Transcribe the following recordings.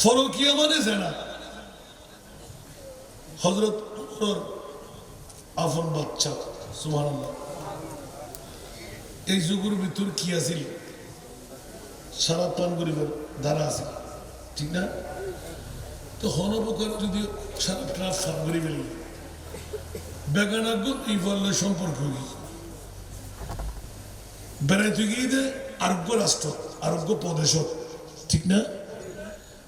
ফরকিয়া মানে জেনা। হজরত আফন বাচ্চা সুমান এই যুগের ভিতর কি আছিল? সারা পান করিবার দ্বারা আছে ঠিক না? তো হনবকর যদি সম্পর্ক আরোগ্য রাষ্ট্র, আরোগ্য প্রদেশ ঠিক না?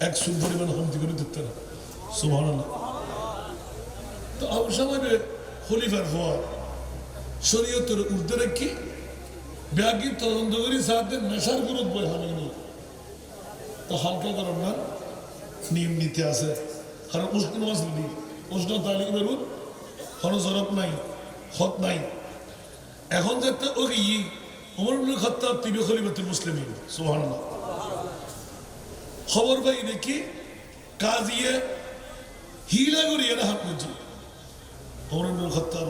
এক সুদ পরিমাণ হমতি করে দিতে না। সুভান তো ফুয়া শরীয়তের রেখে তদন্ত করি সাথে নেশার বই তো হালকা করার না? নিয়ম নীতি আছে। কারণ উষ্ণ নি উষ্ণ তালিক বেরুন হন জরব নাই হত নাই। এখন যাতে ওকে ই উমর ইবনে খাত্তাব তিবি খলিফাতুল মুসলিমিন। সুবহানাল্লাহ। খবর পাই দেখি কাজিয়ে হিলা করি এরা হাত করছি উমর ইবনে খাত্তাব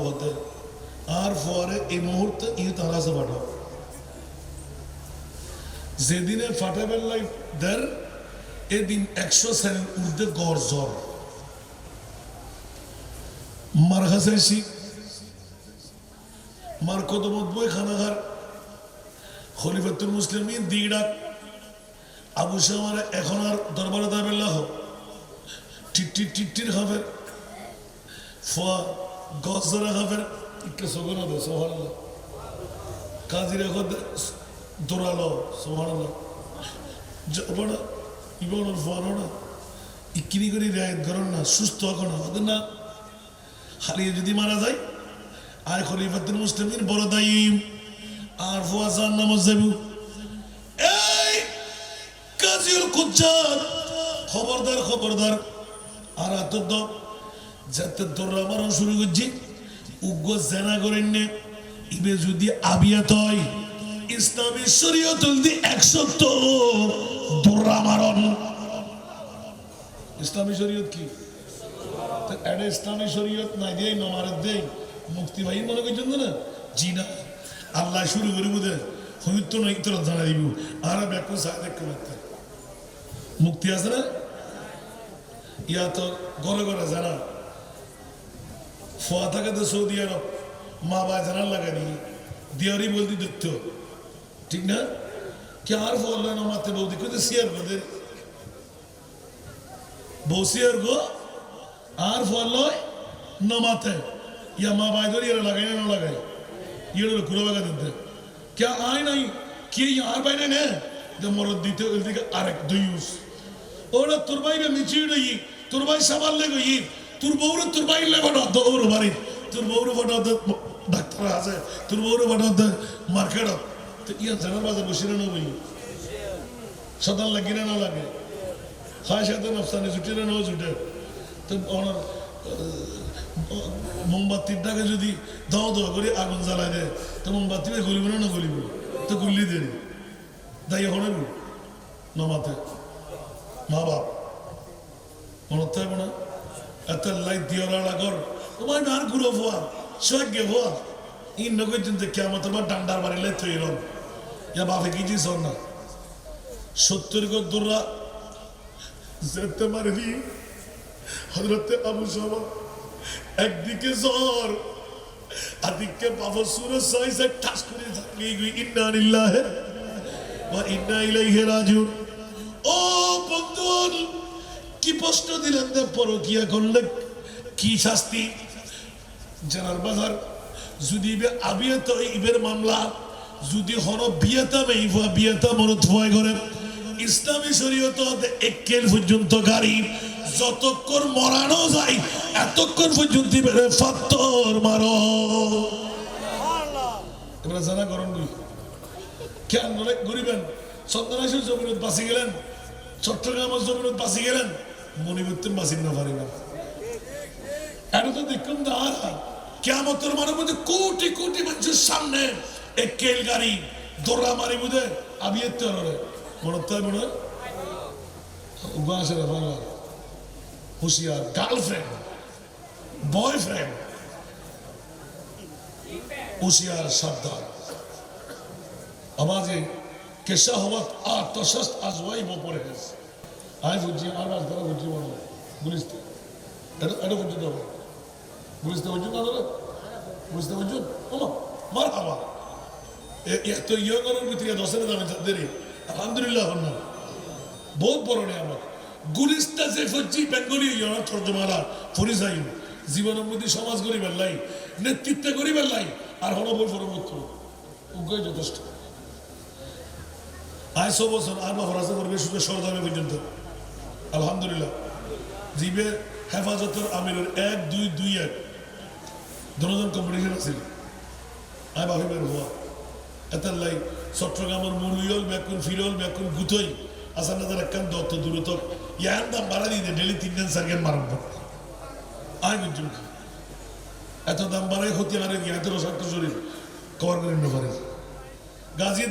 আর ফোয়ারে এই মুহূর্তে ই তারা সে পাঠাও। যেদিনে ফাটাবেল লাইফ দের, এদিন একশো শ্রেণির ঊর্ধ্বে গড় জ্বর। মার খাসের শিখ মার কদমত বই খানাঘার। খলিফাতুল মুসলিমিন দিড়াক আবু শামার এখন আর দরবারে দাবেল্লাহ টিট্টির টিট্টির খাবের ফোয়া গছ ধরা হবে। সোহানাল্লাহ কাজির দৌড়ালো করে না, সুস্থ এখন না। হারিয়ে যদি মারা যায় আর খলিফাতুল মুসলিমের বড় দায়ীম আর ফুয়াজান নামাজ যাবু এই খবরদার খবরদার। আর দাও যাতে শুরু করছি। উগ্র জেনা করেন ইবে যদি আবিয়াত হয়, ইসলামী শরীয়তুল দি একশো তো দোরা মারন ইসলামী শরীয়ত কি? এটা ইসলামী শরীয়ত নাই মুক্তি ভাই মনে করছেন না? জি না। আল্লাহ শুরু করে বুঝে হইত নয় তোর জানা দিব। আর ব্যাকুল সাহেব করতে। মুক্তি আছে না? ইয়া তো ঘরে ঘরে যারা ফোয়া থাকে তো সৌদি আরব, মা বা জানার লাগানি দিয়ারি বলতে দেখতো। ঠিক না? কে আর ফোয়া লাগে না মাতে বৌদি? কিন্তু সিয়ার বোদের বউ সিয়ার গো? আর ফোয়া লয় নমাতে ইয়া মা বাই ধরে এরা লাগাই না লাগাই ইয়ের ঘুরে বাগা দিতে কে আয় নাই? কে আর বাইরে নে? যে মরদ দিতে আরেক দুই ইউস। ওরা তোর বাইরে মিছিয়ে রই তোর ভাই সামাল লেগে ই তোর বউরে তোর ভাই লেগে না দৌড় বাড়ি তোর বউরে ফাটা ডাক্তার আছে, তোর বউরে ফাটা মার্কেট তো ইয়া জানার বাজার বসে না বই সদান লাগে না লাগে। খায় সাথে নফসানি ছুটে না নাও ছুটে। তো ওনার মোমবাতির ডাকে যদি দাও দাও করে আগুন জ্বালাই দেয়, তো মোমবাতি গলিব না গলিব? তো গুল্লি দেরি দায়ী হনে নমাতে। মা বাপ মনত থাকবে না এত লাইট দিয়ে লাগর তোমার না আর ঘুরো ফোয়া সজ্ঞে ফোয়া ই নগর যে কেমন তোমার ডান্ডার তৈরি রন ইয়া বাপে কি জিস না সত্তর গর দূররা যেতে মারবি হজরতে আবু সাবা একদিকে জ্বর আদিকে বাবা সুরে সাইসে ঠাস করে গই ইন্না লিল্লাহি ওয়া ইন্না ইলাইহি রাজিউন ও বন্ধুগণ কি প্রশ্ন দিলেন যে পরকিয়া করলে কি শাস্তি? জানার বাজার, যদি বে আবিয়াত ইবের মামলা, যদি হন বিয়েতা মেইফা বিয়েতা মনত ভয় করে ইসলামী শরীয়ত একেল পর্যন্ত গাড়ি, যতক্ষণ মরানো যায়, এতক্ষণ পর্যন্ত ফাত্তর মারো। জানা করেন কেন গরিবেন? সন্তানাশের জমিনত বাঁচি গেলেন? চট্টগ্রামের জমিন বাঁচি গেলেন মণিপুর বাঁচি না পারি না। এটা তো দেখুন দাঁড়া কেমতের মানের মধ্যে কোটি কোটি মানুষের সামনে এক কেল গাড়ি, দৌড়া মারি বুঝে আমি এর তরে মনে তো মনে উগাসের বাংলা হুশিয়ার, গার্লফ্রেন্ড, বয়ফ্রেন্ড। হুশিয়ার, সাবধান। আমাজে কেসা হওয়াত আর তশস্ত আজওয়াই বপরে গেছে। আয় বুঝছি আর মাছ ধরা বুঝছি বলো। বুঝতে এটা এটা বুঝতে হবে। বুঝতে বুঝুন না দাদা? বুঝতে বুঝুন ওমা, মার হাওয়া এত ইয়ে করার ভিতরে দশের দামে দেরি। আলহামদুলিল্লাহ হন বহুত বড় নেই আমার। গুলিস্তা যে ফজ্জি, বেঙ্গলি ইয়না তর্জমারা ফরিসাই জীবনের মধ্যে সমাজ গরিবের লাই, নেতৃত্বে গরিবের লাই, আর হলো বই উগ্রই যথেষ্ট। আয়সো বছর আর বা ফরাসে করবে শুধু সরদামে পর্যন্ত। আলহামদুলিল্লাহ। জিবে হেফাজতের আমিরের এক, দুই দুই, এক। দুজন কম্পিটিশন আছিল। আয় বাহি বের হওয়া। এটার লাই চট্টগ্রামের মুরুইল বেকুন ফিরল বেকুন গুতই আসান নাজার একখান দত্ত দূরত ইয়ার দাম বাড়া দিয়ে ডেলি তিন দিন সার্কেন মারব আয় বুঝুন এত দাম বাড়াই হতে আরে গিয়ে এত রসাক্ত শরীর কভার করে নিতে পারে গাজী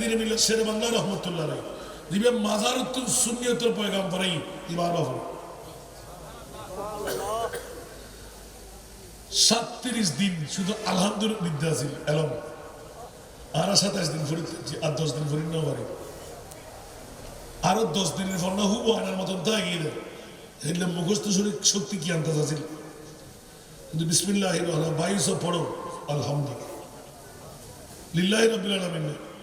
আলহামদুলিল্লাহ মুখস্থ শক্তি কি আনতে আছিল কিন্তু বিসমিল্লাহ রহমান, বাইশ পড়ো আলহামদুলিল্লাহ। লিল্লাহ রবিল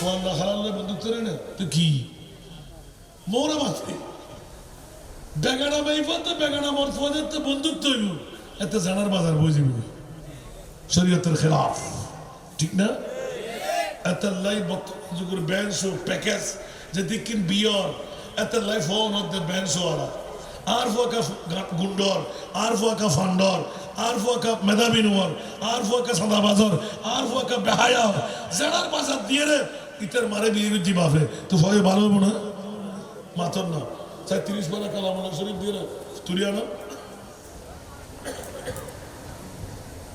ফল হারালে তো কি? মোরা মাত্রে বেগানা বেগানা তো বন্ধুত্ব হইব। এত জানার বাজার বুঝিব শরীয়তের খেলাফ। ঠিক না? এত যে দিকিন বিয়র, এত লাই ফোন হতে ব্যান্ড শো আলা আর ফোকা গুন্ডর, আর ফোকা ফান্ডর, আর ফোকা মেধাবী নোয়ার আর ফোকা সাদা বাজার আর ফোকা বেহায়া। জানার বাজার দিয়ে রে ইতার মারে বিয়ে বিদ্যি বাপে তো ভয়ে ভালো হব না? মাথর না। চাই তিরিশ বেলা কালাম শরীফ দিয়ে তুলিয়া না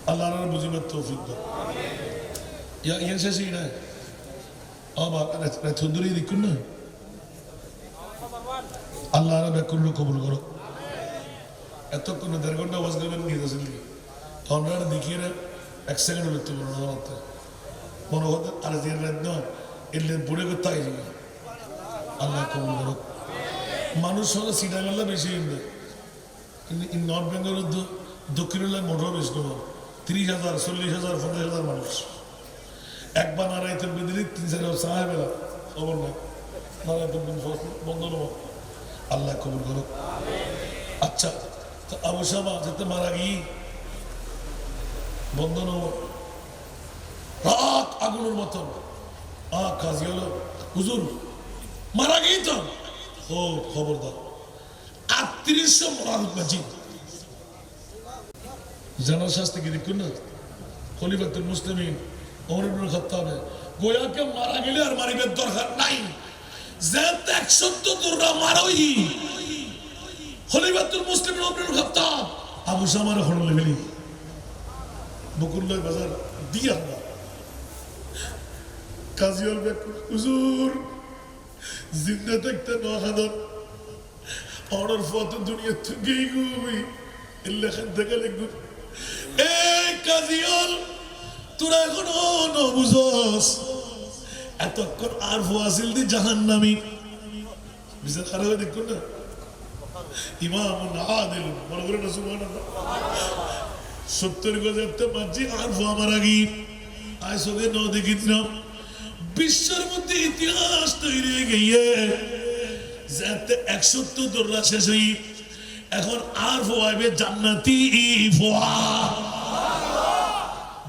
আল্লাহ বুঝিবার তৌফিক ইয়া ইয়া না আবার থুন্দুরি দিকুন না। আল্লাহ কবুল করো। এতক্ষণ দেড় ঘণ্টা করবেন দেখিয়ে এক সেকেন্ড মনে আর যে এলে বুড়ে আগে আল্লাহ কবুল করো মানুষ হলো সিটাগাল্লা বেশি ইন্দে কিন্তু নর্থ বেঙ্গলের দক্ষিণের মোটর বেশি করব তিরিশ হাজার, চল্লিশ হাজার, পঞ্চাশ হাজার মানুষ। একবার নারায়তের বিদিলি তিন হাজার সাহায় বেলা। খবর বন্ধ নেব আল্লাহ কবুল করো আচ্ছা তো আবু সামা যেতে মারা গিয়ে বন্ধ নেব রাত আগুনের মতন। আ কাজী হলো। হুজুর, মারা গিয়ে তো ও, খবরদার। আটত্রিশশো মরার মাঝি জানার শাস্তি কি দেখুন না? খলিফাতুল মুসলিমিন, ওমর ইবনুল গোয়াকে মারা গেলে আর মারিবার দরকার নাই। যে একশো তোরা মারোই। খলিফাতুল মুসলিমিন ওমর ইবনুল খাত্তাব। আবু সামার হড়ল গেলি বাজার, দিয়া কাজী হল হুজুর। জিন্দা থাকতে নহাদর অর্ডার ফত দুনিয়া থেকেই গুবি ইল্লা খান থেকে লিখুন এই কাজিয়ল তোরা এখন নবুঝস এতক্ষণ আর ফুয়াসিল দি জাহান নামি খারাপ দেখুন না। ইমাম আদিল মনে করে না, সুবহানাল্লাহ। সত্তর গজের মাঝি আর মারা গি আয় সঙ্গে ন দেখিত না বিশ্বের মধ্যে ইতিহাস তৈরি হয়ে গিয়ে যাতে একসত্তর দৌড়া শেষ হই। এখন আর ফোয়াইবে জান্নাতি ফোয়া।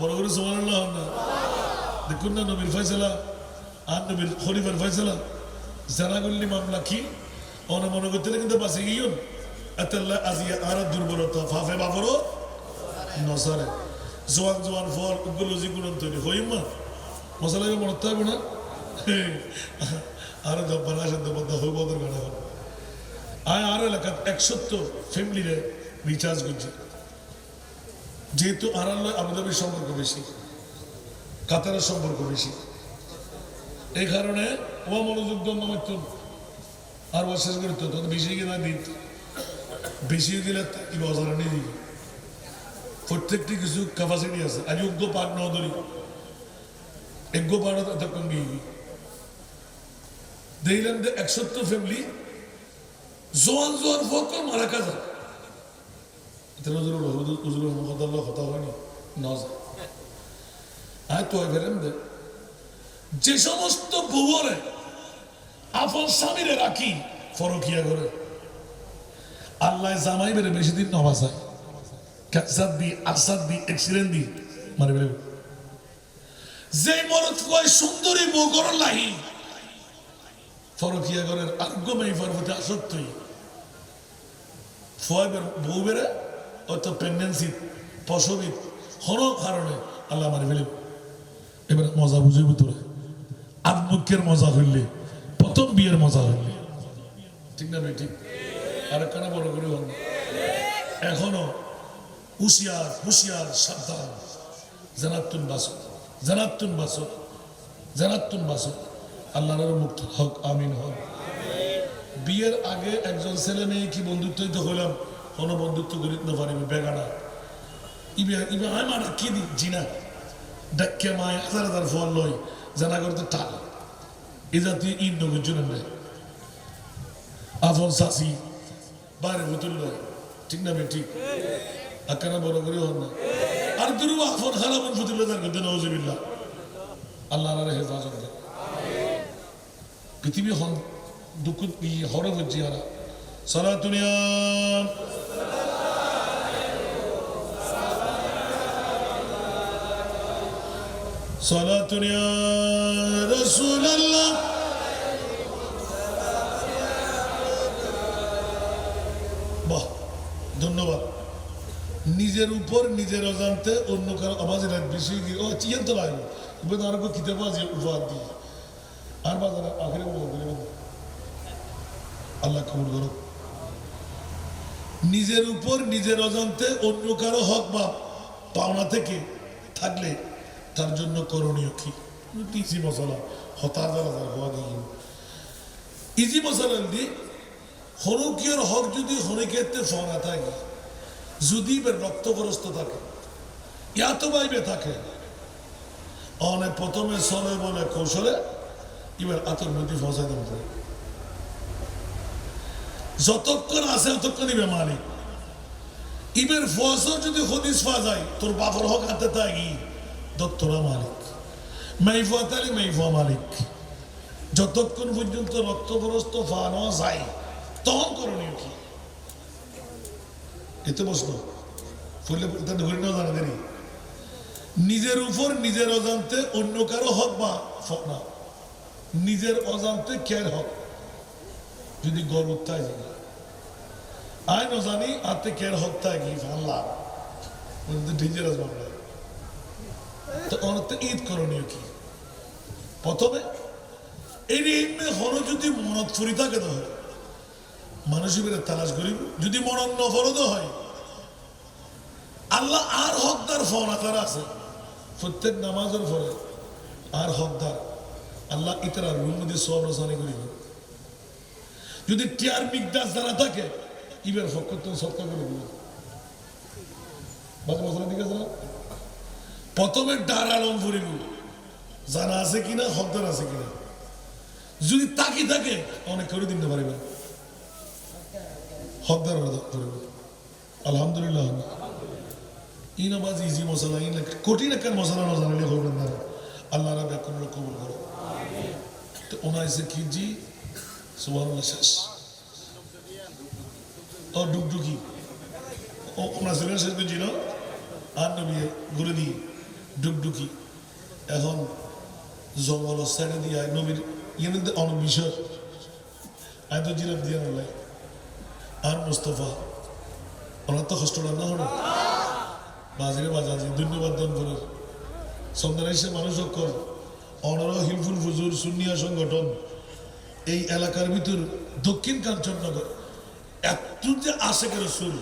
বড় করে সমান না। দেখুন না নবীর ফয়সালা আর নবীর খরিফার ফয়সালা। যারা করলি মামলা কি? অনে মনে করতে কিন্তু বাসে গিয়ে এতাল্লা আজিয়া আর দুর্বলতা, ফাফে বাবরও নসারে জোয়ান জোয়ান ফল উগুলো যেগুলো তৈরি হই মা মশলা মনে থাকবে না। আরও দব্বান আসেন দব্বান হই বদর গাড়া হল আয় আরও এলাকাত একসত্তর ফ্যামিলিরে রিচার্জ করছে। যেহেতু আড়াল আবুধাবির সম্পর্ক বেশি, কাতারের সম্পর্ক বেশি। এই কারণে ও মনোযোগ দণ্ড আর শেষ করত তত বেশি কিনা দিত বেশি গেলে কি বজারে নিয়ে দিবে প্রত্যেকটি কিছু ক্যাপাসিটি আছে। আজ যোগ্য পাঠ ন পাঠ এতক্ষণ গিয়ে দেখলেন যে একসত্তর ফ্যামিলি, জোয়ান জোয়ান ফকর মারা কাজা তেরো জন হুজুর হুজুর কথা হয়নি আয় তো ফেরেন দে। যে সমস্ত বউরে আপন স্বামীরে রাখি, ফরকিয়া করে আল্লাহ জামাই বেড়ে বেশি দিন নবাসায় ক্যান্সার দি আসাদ দি অ্যাক্সিডেন্ট দি মানে বেড়ে যে মরত কয় সুন্দরী বউ গর লাহি ফরকিয়া করেন আগ্যময় ফরফতে আসক্তই। ফয়েবের বউ বেড়ে অত প্রেগনেন্সি প্রসবিত হর কারণে আল্লাহ মারি ফেলিব। এবার মজা বুঝিব তোরা। আত্মুখের মজা হইলে প্রথম বিয়ের মজা হইলে ঠিক না ভাই, ঠিক? আর কেন বড় করে হন এখনও হুশিয়ার হুশিয়ার সাবধান। জানাতুন বাসো জানাতুন বাসো জানাতুন বাসো আল্লাহর মুক্ত হক, আমিন হক। বিয়ের আগে একজন ছেলে মেয়ে কি বন্ধুত্ব তো হইলাম? কোনো বন্ধুত্ব করিত না পারিবে বেগানা। ডাকিয়ে দি জিনা। ফল লয় ভুতুল ঠিক। না বে ঠিক? আকানা বড় করে হন না? আর দুরু আফল খারাপ ভুতুল তার করতে নজবিল্লা আল্লাহ হেফাজত দেয় পৃথিবী হন দুঃখ হরে বুঝছি হারা সারা দুনিয়া صلاة يا رسول الله বাহ ধন্যবাদ নিজের উপর নিজের অজান্তে অন্য কারও আওয়াজ বেশি গিয়ে, ও চিয়েন তো লাগবে এবার আর কিতে বাজে উপহার দিয়ে। আর বাজারে আখেরে আল্লাহ কবুল করো নিজের উপর নিজের অজান্তে অন্য কারও হক বা পাওনা থেকে থাকলে তার জন্য করণীয় কি? ইজি মশলা দ্বারা তার হওয়া দিয়ে। ইজি মশলা দি হরকিয়র হক যদি হরিকেতে ফনা থাকে যদি রক্তগ্রস্ত থাকে। ইয়াত বাইবে থাকে। অনে প্রথমে সরে বলে কৌশলে এবার আতর মধ্যে ফসাই দেবে যতক্ষণ আছে ততক্ষণ ইবে মালিক। ইবের ফসল যদি হদিস ফা যায়, তোর বাপর হক হাতে থাকি দত্তরা মালিক। মাইফা তালি মাইফা মালিক। যতক্ষণ পর্যন্ত রক্তগ্রস্ত ফানো যায়, তখন করণীয় কি? এতে প্রশ্ন। ফুললে নেওয়া জানা দেরি। নিজের উপর নিজের অজান্তে অন্য কারও হক বা না। নিজের অজান্তে কেয়ার হক? যদি গর্ব তাই জানি আয় ন জানি, আতে কেয়ার হক তাই কি? আল্লাহ ডেঞ্জারাস মামলা। তো অনেকটা ঈদ করণীয় কি? প্রথমে এই হর যদি মনত ফুরি থাকে তো মানুষের তালাশ করিব যদি মরণ নফরদ হয়, আল্লাহ আর হকদার ফরাকার আছে। প্রত্যেক নামাজের ফলে আর হকদার। আল্লাহ ইতারা রুম মধ্যে সব রসানি করিব। যদি টিয়ার মিকদাস জানা থাকে, ইবের পক্ষ তো সৎকার করে না প্রথমে ডার আলম ফুরিব। জানা আছে কিনা, হকদার আছে কিনা। যদি তাকি থাকে, অনেক করে দিতে পারিবেন। হকদার করবে আলহামদুলিল্লাহ ই নামাজ ইজি মশলা ইন কঠিন একটা মশলা না জানালে হবে না আল্লাহ রাবে কোন কবুল করো তো ওনার এসে কি সুবহানাল্লাহ শেষ ও ডুকডুকি ও আমরা সেখানে শেষ করছি না আর নবী ঘুরে দিই ডুকডুকি এখন জঙ্গল সাইডে দিয়ে নবীর ইয়ে অনেক বিষয় আয় তো জিরাফ দিয়ে নলাই আর মুস্তফা, ওনার তো কষ্ট না হলো বাজারে বাজাজি ধন্যবাদ দান সন্ধ্যা এসে মানুষ অক্ষর, অনর হিলফুল ফুজুর সুনিয়া সংগঠন, এই এলাকার ভিতর দক্ষিণ কাঞ্চননগর, এত যে আসে কেন সুর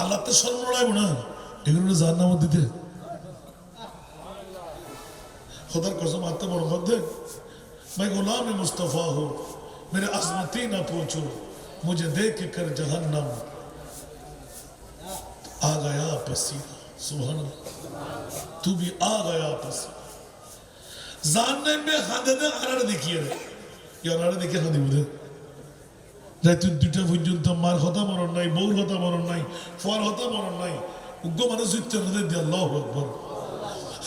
আল্লাহ তো সর্বনায় না। এগুলো যার নাম দিতে খোদার কসম, আত্মা বড় ভাব ভাই, গোলাম মুস্তফা হো মেরে আসমাতেই না পৌঁছো मुझे देख कर जहन्नम आ गया पसीना सुभान अल्लाह। तू भी आ गया पसीना जानने में খাদেদে আনারে দেখিয়ে রে কি আনারে দেখে খাদি বুঝে রাতে দুটা পর্যন্ত মার কথা মরণ নাই বউর কথা মরণ নাই ফর কথা মরণ নাই উগ্র মানুষ উচ্চারণ দিয়ে আল্লাহ আকবর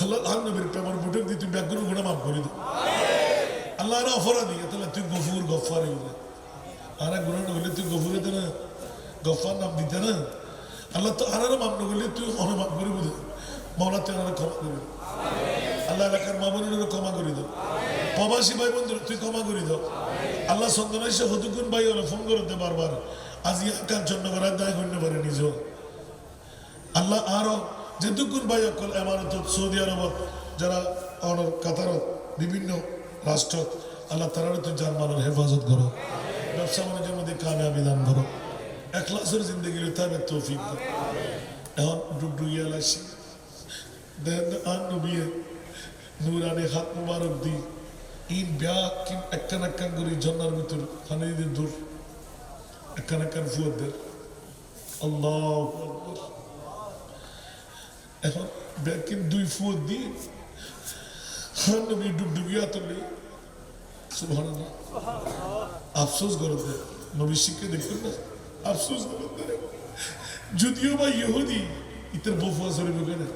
আল্লাহ আল্লাহ নবীর পেপার বুটক দিয়ে তুই ব্যাগগুলো গুণা মাফ করে দে আল্লাহ আর অপরাধী তাহলে তুই গফুর গফার এগুলো আর গুণা না হলে তুই গফুরে দে না? গফার নাম দিতে না? আল্লাহ তো আর না করলে তুই অনেক মাপ করে বুঝে মৌলা তুই আর ক্ষমা করে আল্লাহ এলাকার মা ক্ষমা করে দাও প্রবাসী ভাই বন্ধু তুই ক্ষমা করে দাও আল্লাহ সন্তান এসে হতুকুন ভাই ওরা ফোন করতে বারবার। আজ ইয়াকার জন্য করার দায় করতে পারে নিজ আল্লাহ আরও যেটুকুন ভাই অকল এমারত সৌদি আরবত, যারা অনর কাতারত বিভিন্ন রাষ্ট্র আল্লাহ তারা তুই যার হেফাজত করো। ব্যবসা বাণিজ্যের মধ্যে কামিয়াবি দান করো একলাসের জিন্দগি তাবে তৌফিক এখন ডুবডুগিয়া লাসি আর নবিয়ে নুরানি হাত মুবারক দি। ইন ব্যাগ কিন একখান একখান করে জন্নার ভিতর, খানে দিতে দূর। একখান একখান ফুয়াদের আল্লাহ এখন ব্যাগকে দুই ফুট দিয়ে হার নবী ডুবডুবি আতলে সুবহানাল্লাহ আফসোস করতে নবী শিখে দেখবেন না আফসোস করতে যদিও বা ইহুদি, ইতার বফুয়া সরে ঢুকে না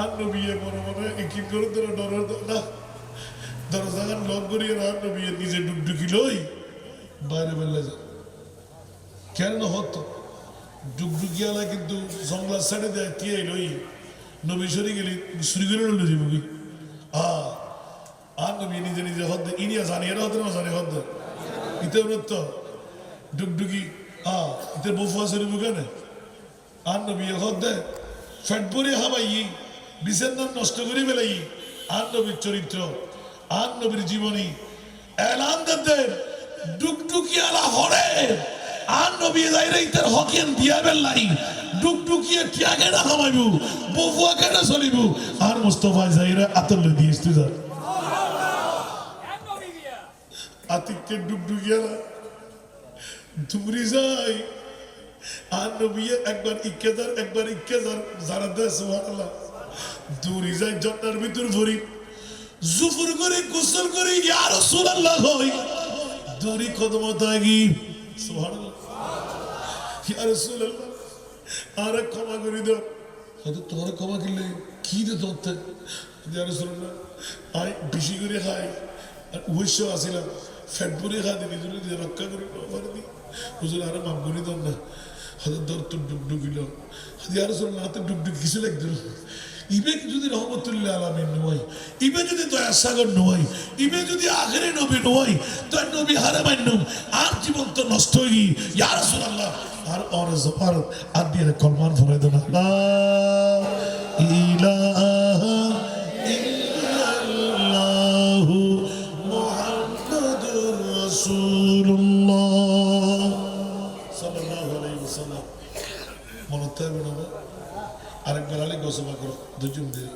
আর নবী মনে মনে কি করে ডরার না। দরজাগান লক করিয়ে আর নবী নিজে ডুবডুকি লই বাইরে বেলা যায়। কেন হতো? ডুগডুগিয়ালা কিন্তু জঙ্গলার সাইডে দেয়, তিয়াই লই। নবী সরি গেলি শুরু করে লইল যাব আ আর নবী নিজে নিজে হদ ইনিয়া জানি এরা হতে না জানি হদ ইতে তো ডুগডুগি, আ ইতে বফুয়া সরি বুকেনে আর নবী হদ দে ফ্যাট পরে হাবাই বিষের নাম নষ্ট করে ফেলাই আর নবীর চরিত্র আর নবীর জীবনী। এলান দেন ডুগডুগিয়ালা হরে। আর নবী যাইরে ইতার হকেন দিয়া বেলাই ডুগডুগিয়ে টিয়া কেনা খামাইবু? বফুয়া কেনা চলিব? আর মুস্তফা যাইরে আতল দিয়েছ তুই যা আতিককে ডুগডুগিয়ালা তুমরি যাই আর নবী একবার ইক্কেদার একবার ইক্কেদার যারা দেয় সুবহানাল্লাহ। দূরি যায়, জন্নার ভিতর ভরি। জুফুর করে, গোসল করে, ইয়া রাসূলুল্লাহ। কই দূরি কদম তাগি সুবহানাল্লাহ। ইয়া রাসূলুল্লাহ। আর ক্ষমা করে দাও। হয়তো তোমার ক্ষমা করলে কি দে ধরতে। ইয়া রাসূলুল্লাহ। আই বেশি করে খাই। আর অবশ্য আসিলাম। ফ্যাট ভরে খা দিবি যদি রক্ষা করি পারে হুজুর, আরে মাপ করে না। হয়তো দর তো ডুবডুবিল ইয়া রাসূলুল্লাহ হাতে ডুবডুব কিছু লাগছিল ইবে যদি রহমতুল্লাহ আলমিন নয় ইবে যদি দয়া সাগর নয় ইবে যদি আখেরে নবী নয় তো নবী হারে আর জীবন তো নষ্ট হয়ে গিয়ে ইয়া রাসূলুল্লাহ, আর অর জফার আর দিয়ে কলমান ফরাই দেন লা ইলাহা আরেকবার আলী গোসবা করো দুজন দিয়ে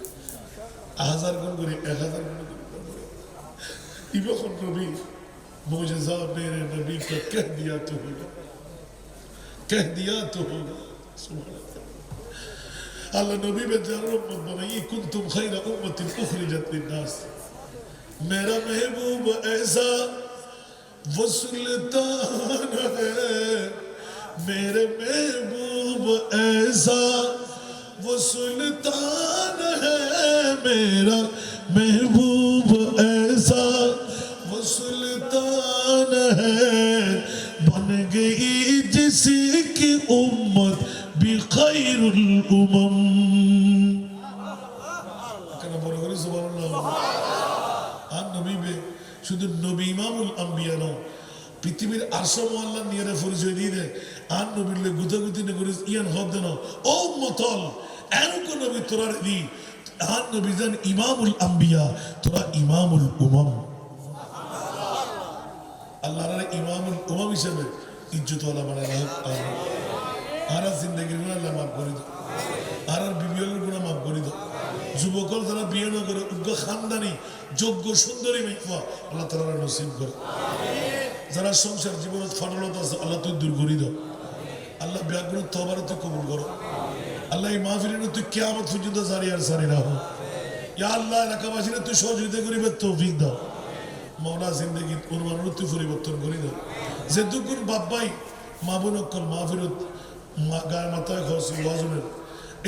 হাজার গুণ করি এক হাজার গুণ করি ইবখন নবী मुझे मेरे नबी को कह दिया तो होगा कह दिया तो होगा सुभान अल्लाह अल्लाह नबी में जान उम्मत बनाई कुंतुम खैर उम्मतिन उखरिजत लिन्नास मेरा महबूब ऐसा वो सुल्तान है मेरे महबूब ऐसा وہ سلطان ہے میرا محبوب ایسا وہ سلطان ہے بن گئی جس کی امت بھی خیر الامم কেন বড় করে সুবহানাল্লাহ আর নবী বে শুধু নবী ইমামুল আম্বিয়া নয় পৃথিবীর আসাম আল্লাহ নিয়ে পরিচয় দিয়ে দেয় আর নবীর গুতাগুতি না করে ইয়ান হব দেন ও মতল এরকম নবী তোরা দি আর নবী জান ইমামুল আম্বিয়া, তোরা ইমামুল উমাম। আল্লাহ ইমামুল উমাম হিসেবে ইজ্জতওয়ালা বানায় আর আর জিন্দগির গুণা আল্লাহ মাফ করে দাও আর আর বিবিএলের গুণা মাফ করে দাও যুবকল যারা বিয়ে না করে, উগ্র খানদানি, যোগ্য সুন্দরী আল্লাহ তালা নসিব করে। যারা সংসার জীবনে ফাটলত আছে, আল্লাহ তুই দূর করি দাও। আল্লাহ ব্যাগুলো তবার তুই কবুল করো। আল্লাহ এই মাহফিলের তুই কেমন পর্যন্ত জারি আর সারি রাখো। ইয়া আল্লাহ এলাকাবাসীরা তুই সহযোগিতা করিবে তৌফিক দাও। মৌলা জিন্দগি অনুমানের তুই পরিবর্তন করি দাও। যে দুগুণ বাব্বাই মা বোন অক্কল মাহফিরত গায়ের মাথায় খরচ ওয়াজনের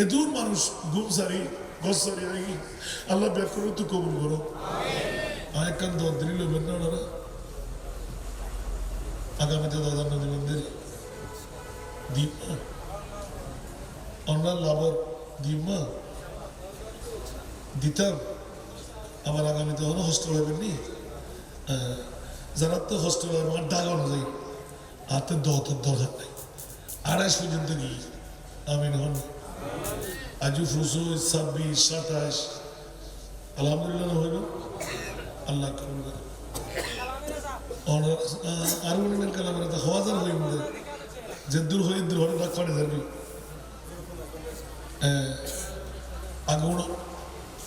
এ দূর মানুষ ঘুম সারি ঘর সারি রাখি আল্লাহ ব্যাগ তুই কবুল করো। আর একখান দর দিলি লোবেন না ওনারা। আগামীতে দাদা নদী মন্দির দ্বীপ না আমরা লাভর না দিতাম। আবার আগামীতে হলো হোস্টেল হবেন নি যারা তো হোস্টেল হবে আমার ডাক অনুযায়ী হাতে দহতের দরকার নাই। আড়াইশ পর্যন্ত গিয়ে আমি হন আজু ফুসু ছাব্বিশ সাতাশ আলহামদুলিল্লাহ হইল। আল্লাহ কবুল আর উনি কালাম হওয়া মধ্যে যে দূর হয়ে দূর হলে ডাক পাড়ে যাবি আগে উড়ো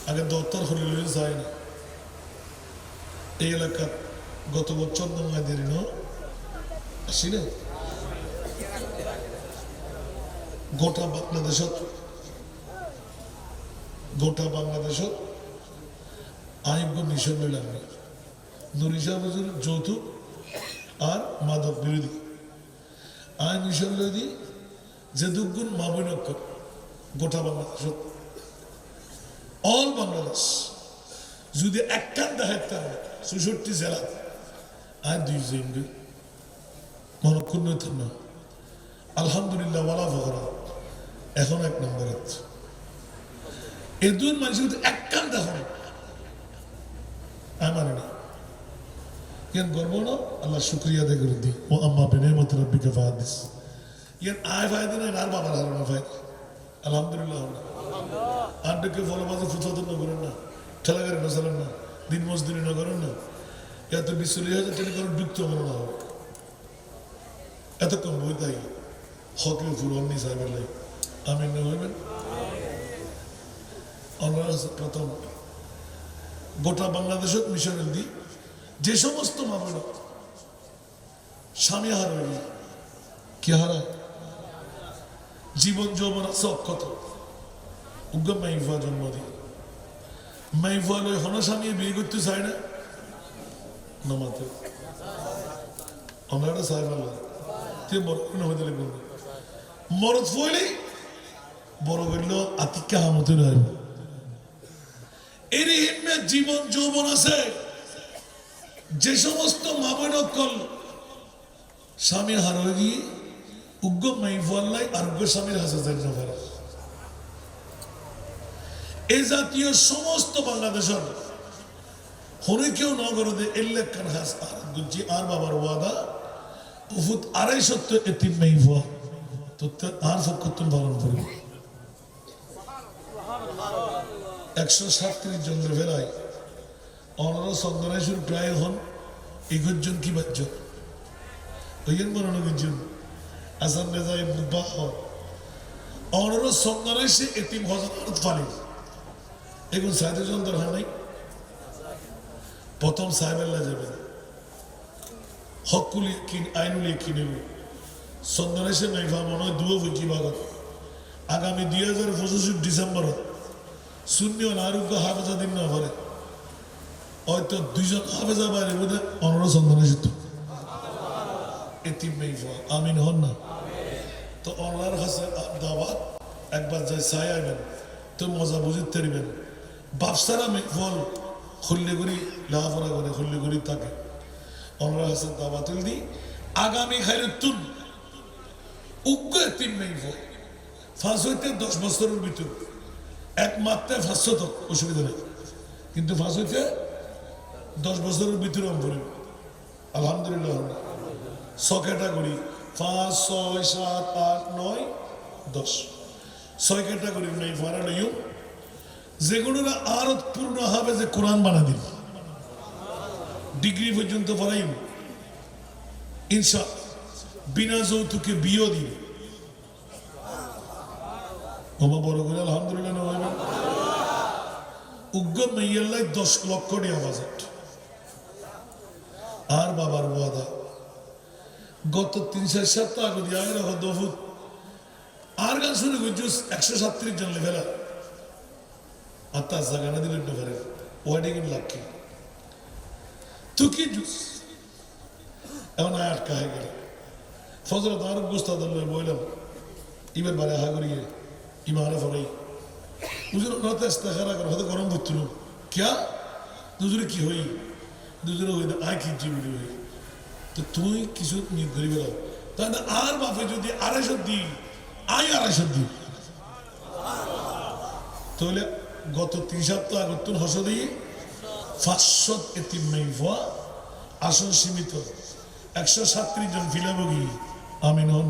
আগে দত্তর হলে লই যায় না এই এলাকা গত বছর নয় দেরি ন আসি না গোটা বাংলাদেশত গোটা বাংলাদেশত আয়োগ্য মিশন না নুরিশা হুজুর যৌতুক আর মাদক বিরোধী আইন মিশন লই যে দুগুণ মাবৈন অক্ষর গোটা বাংলাদেশ। অল বাংলাদেশ যদি একখান দেখার তারা চৌষট্টি জেলা, আর দুই জন মনক্ষুণ্ণ না আলহামদুলিল্লাহ, ওয়ালা ফকরা এখন এক নম্বর। এ দুই মানুষ যদি একখান দেখো আমি মানি না। ইয়ান গর্ব না আল্লাহ শুক্রিয়া আদায় করে দিই। ও আম্মা বেনে মত রব্বিকে ফাহাদিস ইয়ান আয় ফায়দা নেই আর বাবার হারানো ফায়দা আলহামদুলিল্লাহ। আর ডেকে ফলবাজি ফুথাতো না করেন না। ঠেলা গাড়ি না চালান না, দিন মজদুরি না করেন না। এত বিশ্বলি হাজার টাকা করে ডুবতে মনে না। হবে এতক্ষণ বই তাই হকের ফুল অন্নি সাহেবের লাই আমি না হইবেন আমরা প্রথম। গোটা বাংলাদেশত মিশনের দি, যে সমস্ত মামলা স্বামী হার হইল কি হারা জীবন যৌবন আছে অক্ষত। জন্ম দিয়ে। বিয়ে করতে চায় না। নমাতে আমরা আল্লাহ তুই বড় না হইতে লাগবে। মরদ ফইলে বড় হইল আতিকা হামতে রইব এর হিমে জীবন যৌবন আছে। যে সমস্ত মাবেন অকল স্বামী হারোগী উগ্র মাইফাল্লাই আরোগ্য স্বামীর এই জাতীয় সমস্ত বাংলাদেশের হরে আর দুজি আর বাবার ওয়াদা উফুত আড়াই আর প্রায় হন এগুজন কি বাচ্চ ওইয়ের মনোনগিজন আসাম রেজা ইবনে বাহ অনারা সন্ধ্যনাইশে এতিম হজরত ফালি এগুলো সাহেবের জন দরকার নাই। প্রথম সাহেবেল্লা যাবেন। হকুলি আইনুলি কিনেব সন্ধ্যনাইশে নাইফা মনে হয় দুয়ো বুঝি বাগত। আগামী দুই হাজার পঁচিশ ডিসেম্বরত শূন্য আরোগ্য হাফেজা দিন না পারে। হয়তো দুইজন হাফেজা বাইরে বোধহয় অনরা সন্ধানে যেত আমিন হন না? তো অনলার কাছে দাওয়াত, একবার যাই আইবেন, তো মজা বুঝিতে পারিবেন বাপসারা ফল খুললে করি করে খুললে করি থাকে অনলার কাছে দাওয়াত দি, আগামী তুন উগ্র ফাঁস হইতে দশ বছরের ভিতর। তো অসুবিধা নেই। কিন্তু ফাঁস হইতে দশ বছরের ভিতরে আমি আলহামদুলিল্লাহ। ছ ক্যাটাগরি, পাঁচ, ছয়, সাত, আট, নয়, দশ। ছয় ক্যাটাগরির নেই ফারা লইও যেগুলোরা আরও পূর্ণ হবে যে কোরআন বানা দিন ডিগ্রি পর্যন্ত পড়াইম ইনশা, বিনা যৌতুকে বিয়েও দিন ওমা বড় করে, আলহামদুলিল্লাহ উগ্র মেয়াল্লাই দশ লক্ষ টাকা বাজেট। আর বাবার ওয়াদা গত তিন চার সপ্তাহ আগে আগে রাখো দফুত আর গান শুনে গুজুস একশো সাতত্রিশ জন লেভেলা আর তার জাগানা দিলেন ডেভারে। ওয়াডিং ইন লাক্ষি তুই জুস। এমন আয় আটকা হয়ে গেল। ফজর তার গুস্তাদ বললাম ইবার বারে হা করিয়ে ইমানে ফরাই। হুজুর রাতে ইস্তেখারা করে হয়তো গরম করছিল কিয়া? দুজনে কি হই? দুজনে হই আয় কি জীবনী হই? তো তুই কিছু নিয়ে ধরে বেড়াও তাহলে আর বাপে যদি আড়াইশো দিই আয় আড়াইশো দিই। তাহলে গত তিন সপ্তাহ আগত তুন হস দিই, পাঁচশো এতিম ভুয়া আসন সীমিত। একশো সাতত্রিশ জন ফিলাবগি আমিন হন।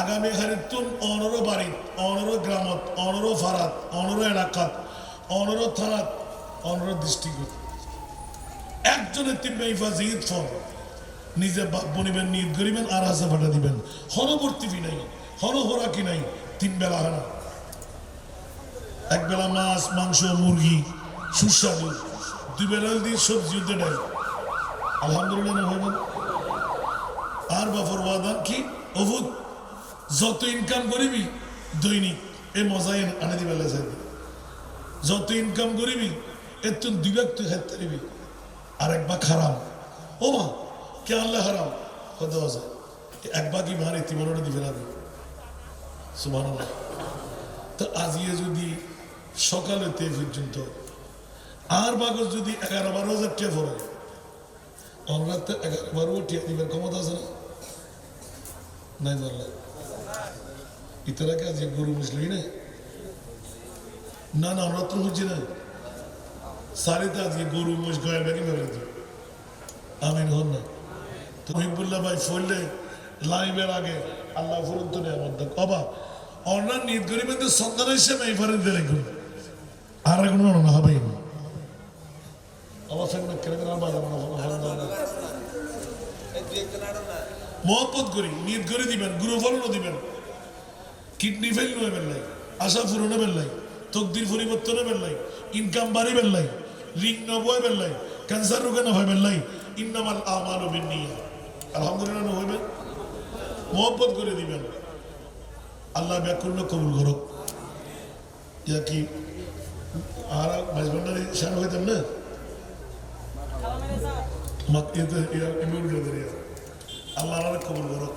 আগামী হারে তুন অনর বাড়িত, অনর গ্রামত, অনর ফারাত, অনর এলাকাত, অনর থানাত, অনর ডিস্ট্রিক্ট একজনের তিন মেইফা জিদ ফল। নিজে বনিবেন নিদ করিবেন আর হাসা ফাটা দিবেন। হরবর্তী ফি নাই, হরহরা কি নাই, তিন বেলা হারা এক বেলা মাছ, মাংস, মুরগি, সুস্বাদু। দুই বেলা দিয়ে সবজি উদ্দে ডাল আলহামদুলিল্লাহ আর বাফর ওয়াদান কি? অভূত। যত ইনকাম করিবি, দৈনিক, এ মজাই আনে দিবে যত ইনকাম করিবি, এর তুই দুই তুই খাইতে পারিবি। আর এক ভাগ ও মা, কে আনলে হারাম? কত আছে এক ভাগই মার ইতিমনোটা দিবে না সুমান তো আজিয়ে যদি সকালে তে পর্যন্ত, আর বাগজ যদি এগারো বারো হাজার টিয়া পড়ে আমরা তো এগারো বারো টিয়া দিবেন ক্ষমতা আছে না? নাই জানলে ইতারাকে আজকে গরু মুসলি না না, আমরা তো বুঝছি না সারিতে আজকে গরু মুস গয়ের ব্যাগে ফেলে দিই আমিন হন না। তো মহিবুল্লাহ ভাই ফললে লাইভের আগে আল্লাহ ফুরন তো নেই আমার দেখ। অবা, অন্যান্য নিদ গরিবের সন্তান হিসেবে এই ফারেন দিলে আর এখন না হবে আমার ফ্যামিলি কেন কেন বাজার মনে মহব্বত করি নিদ করে দিবেন গুরু ফলনও দিবেন। কিডনি ফেল নেবেন নাই আশা পূরণ হবেন নাই তকদির পরিবর্তন হবেন নাই ইনকাম বাড়িবেন নাই ঋণ নবইবেন নাই ক্যান্সার রোগে না হইবেন নাই ইন্নামাল হবেন নিয়ে আলহামদুলিল্লাহ না হইবেন মহব্বত করে দিবেন। আল্লাহ ব্যাকুল্য কবুল করো ইয়া কি আর মাঝ ভান্ডারে শান হইতেন না? আল্লাহ কবুল করো